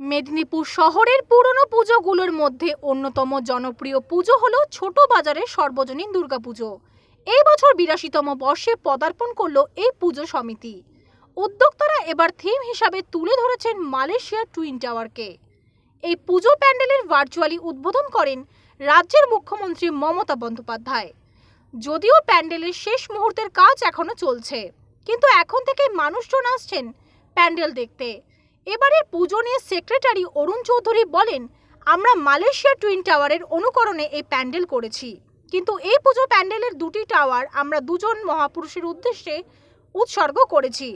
মেদিনীপুর শহরের পুরনো পুজোগুলোর মধ্যে অন্যতম জনপ্রিয় পুজো হলো ছোট বাজারের সর্বজনীন দুর্গাপুজো। এই বছর বিরাশিতম বর্ষে পদার্পণ করল এই পুজো সমিতি। উদ্যোক্তারা এবার থিম হিসাবে তুলে ধরেছেন মালয়েশিয়ার টুইন টাওয়ারকে। এই পুজো প্যান্ডেলের ভার্চুয়ালি উদ্বোধন করেন রাজ্যের মুখ্যমন্ত্রী মমতা বন্দ্যোপাধ্যায়। যদিও প্যান্ডেলের শেষ মুহূর্তের কাজ এখনও চলছে, কিন্তু এখন থেকে মানুষজন আসছেন প্যান্ডেল দেখতে। এবারের পুজো নিয়ে সেক্রেটারি অরুণ চৌধুরী বলেন, আমরা মালয়েশিয়া টুইন টাওয়ারের অনুকরণে এই প্যান্ডেল করেছি। কিন্তু এই পুজো প্যান্ডেলের দুটি টাওয়ার আমরা দুজন মহাপুরুষের উদ্দেশ্যে উৎসর্গ করেছি।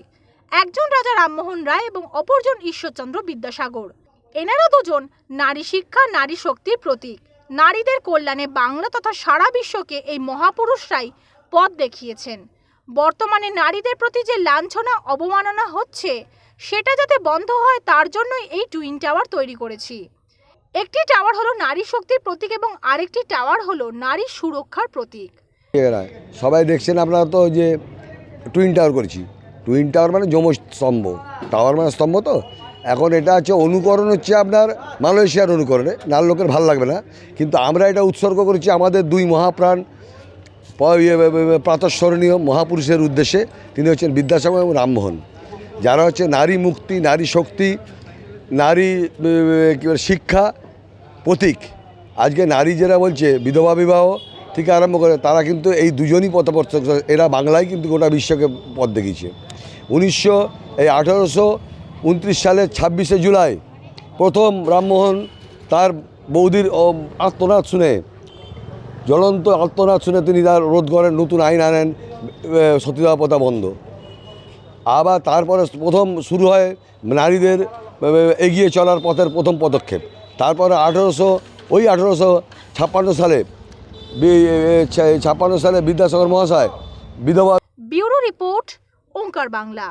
একজন রাজা রামমোহন রায় এবং অপরজন ঈশ্বরচন্দ্র বিদ্যাসাগর। এনারা দুজন নারী শিক্ষা, নারী শক্তির প্রতীক। নারীদের কল্যাণে বাংলা তথা সারা বিশ্বকে এই মহাপুরুষরাই পথ দেখিয়েছেন। বর্তমানে নারীদের প্রতি যে লাঞ্ছনা, অবমাননা হচ্ছে সেটা যাতে বন্ধ হয়, তার জন্যই এই টুইন টাওয়ার তৈরি করেছি। একটি টাওয়ার হলো নারী শক্তির প্রতীক এবং আরেকটি টাওয়ার হলো নারী সুরক্ষার প্রতীক। সবাই দেখছেন আপনারা তো যে টুইন টাওয়ার করেছি। টুইন টাওয়ার মানে যম স্তম্ভ। টাওয়ার মানে স্তম্ভ তো? এখন এটা হচ্ছে অনুকরণ হচ্ছে আপনার মালয়েশিয়ার অনুকরণে, নার লোকের ভালো লাগবে না। কিন্তু আমরা এটা উৎসর্গ করেছি আমাদের দুই মহাপ্রাণ প্রাতঃস্মরণীয় মহাপুরুষের উদ্দেশ্যে। তিনি হচ্ছেন বিদ্যাসাগর এবং রামমোহন। যারা হচ্ছে নারী মুক্তি, নারী শক্তি, নারী শিক্ষা প্রতীক। আজকে নারী যারা বলছে, বিধবা বিবাহ থেকে আরম্ভ করে, তারা কিন্তু এই দুজনই পথপ্রদর্শক। এরা বাংলায় কিন্তু গোটা বিশ্বকে পথ দেখিয়েছে। উনিশশো, এই আঠারোশো উনত্রিশ সালের ছাব্বিশে জুলাই, প্রথম রামমোহন তার বৌদির আত্মনাথ শুনে, জ্বলন্ত আত্মনাদ শুনে তিনি তার রোধ করেন, নতুন আইন আনেন সতীদাহ প্রথা বন্ধ। আবার তারপরে প্রথম শুরু হয় নারীদের এগিয়ে চলার পথের প্রথম পদক্ষেপ। তারপরে আঠেরোশো, ওই আঠেরোশো ছাপ্পান্ন সালে ছাপ্পান্ন সালে বিদ্যাসাগর মহাশয় বিধবা ব্যুরো রিপোর্ট, ওঙ্কার বাংলা।